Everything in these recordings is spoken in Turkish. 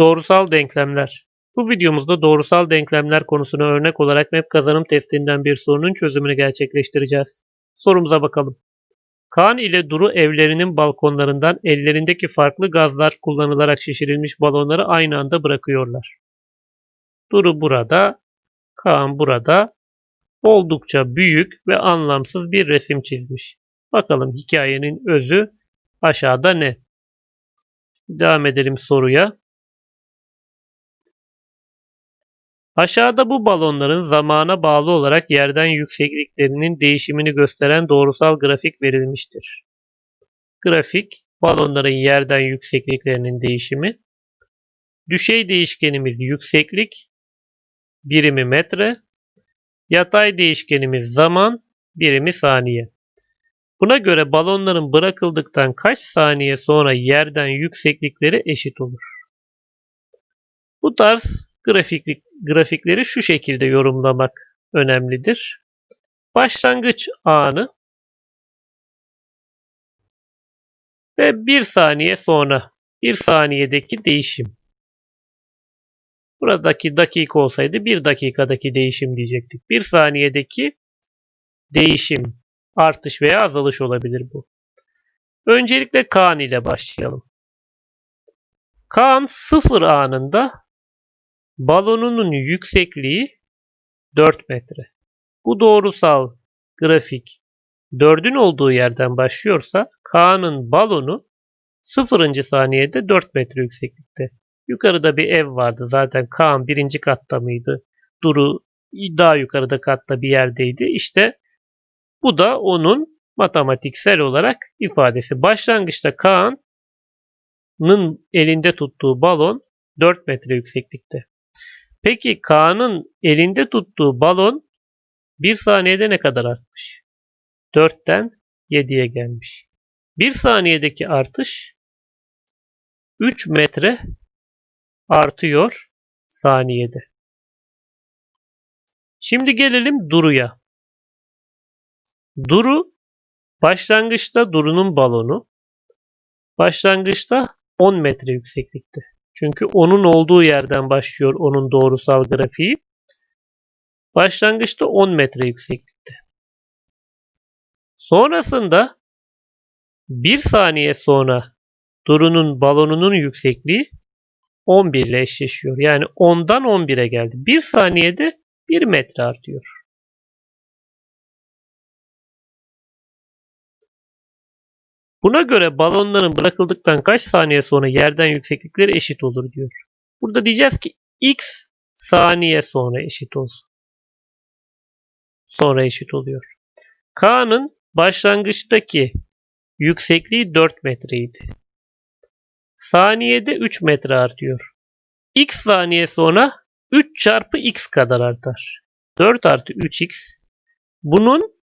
Doğrusal denklemler. Bu videomuzda doğrusal denklemler konusuna örnek olarak map kazanım testinden bir sorunun çözümünü gerçekleştireceğiz. Sorumuza bakalım. Kaan ile Duru evlerinin balkonlarından ellerindeki farklı gazlar kullanılarak şişirilmiş balonları aynı anda bırakıyorlar. Duru burada, Kaan burada oldukça büyük ve anlamsız bir resim çizmiş. Bakalım hikayenin özü aşağıda ne? Devam edelim soruya. Aşağıda bu balonların zamana bağlı olarak yerden yüksekliklerinin değişimini gösteren doğrusal grafik verilmiştir. Grafik, balonların yerden yüksekliklerinin değişimi. Düşey değişkenimiz yükseklik, birimi metre. Yatay değişkenimiz zaman, birimi saniye. Buna göre balonların bırakıldıktan kaç saniye sonra yerden yükseklikleri eşit olur? Bu tarz grafiklik, grafikleri şu şekilde yorumlamak önemlidir. Başlangıç anı ve bir saniye sonra bir saniyedeki değişim. Buradaki dakika olsaydı bir dakikadaki değişim diyecektik. Bir saniyedeki değişim, artış veya azalış olabilir bu. Öncelikle Kaan ile başlayalım. Kaan sıfır anında balonunun yüksekliği 4 metre. Bu doğrusal grafik 4'ün olduğu yerden başlıyorsa Kaan'ın balonu 0. saniyede 4 metre yükseklikte. Yukarıda bir ev vardı zaten Kaan birinci katta mıydı? Duru daha yukarıda katta bir yerdeydi. İşte bu da onun matematiksel olarak ifadesi. Başlangıçta Kaan'ın elinde tuttuğu balon 4 metre yükseklikte. Peki Kaan'ın elinde tuttuğu balon bir saniyede ne kadar artmış? 4'ten 7'ye gelmiş. Bir saniyedeki artış 3 metre artıyor saniyede. Şimdi gelelim Duru'ya. Duru başlangıçta Duru'nun balonu başlangıçta 10 metre yükseklikte. Çünkü onun olduğu yerden başlıyor onun doğrusal grafiği. Başlangıçta 10 metre yükseklikte. Sonrasında 1 saniye sonra Duru'nun balonunun yüksekliği 11 ile eşleşiyor. Yani 10'dan 11'e geldi. 1 saniyede 1 metre artıyor. Buna göre balonların bırakıldıktan kaç saniye sonra yerden yükseklikleri eşit olur diyor. Burada diyeceğiz ki x saniye sonra eşit olsun. Sonra eşit oluyor. K'nın başlangıçtaki yüksekliği 4 metreydi. Saniyede 3 metre artıyor. x saniye sonra 3 çarpı x kadar artar. 4 artı 3x. Bunun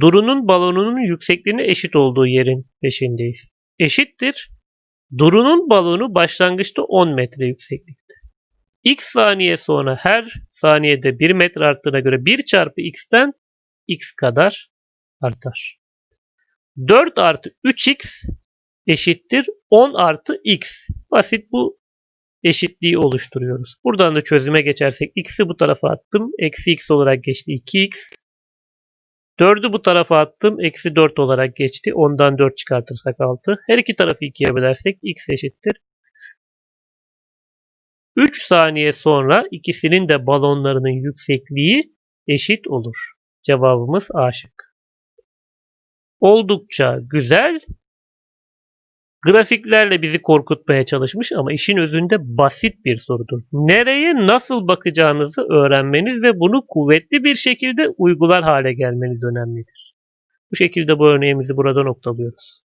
Duru'nun balonunun yüksekliğine eşit olduğu yerin peşindeyiz. Eşittir. Duru'nun balonu başlangıçta 10 metre yükseklikte. X saniye sonra her saniyede 1 metre arttığına göre 1 çarpı x'ten x kadar artar. 4 artı 3x eşittir 10 artı x. Basit bu eşitliği oluşturuyoruz. Buradan da çözüme geçersek x'i bu tarafa attım. Eksi x olarak geçti 2x. 4'ü bu tarafa attım. Eksi 4 olarak geçti. Ondan 4 çıkartırsak 6. Her iki tarafı 2'ye bölersek x eşittir 3 saniye sonra ikisinin de balonlarının yüksekliği eşit olur. Cevabımız A şık. Oldukça güzel grafiklerle bizi korkutmaya çalışmış ama işin özünde basit bir sorudur. Nereye nasıl bakacağınızı öğrenmeniz ve bunu kuvvetli bir şekilde uygular hale gelmeniz önemlidir. Bu şekilde bu örneğimizi burada noktalıyoruz.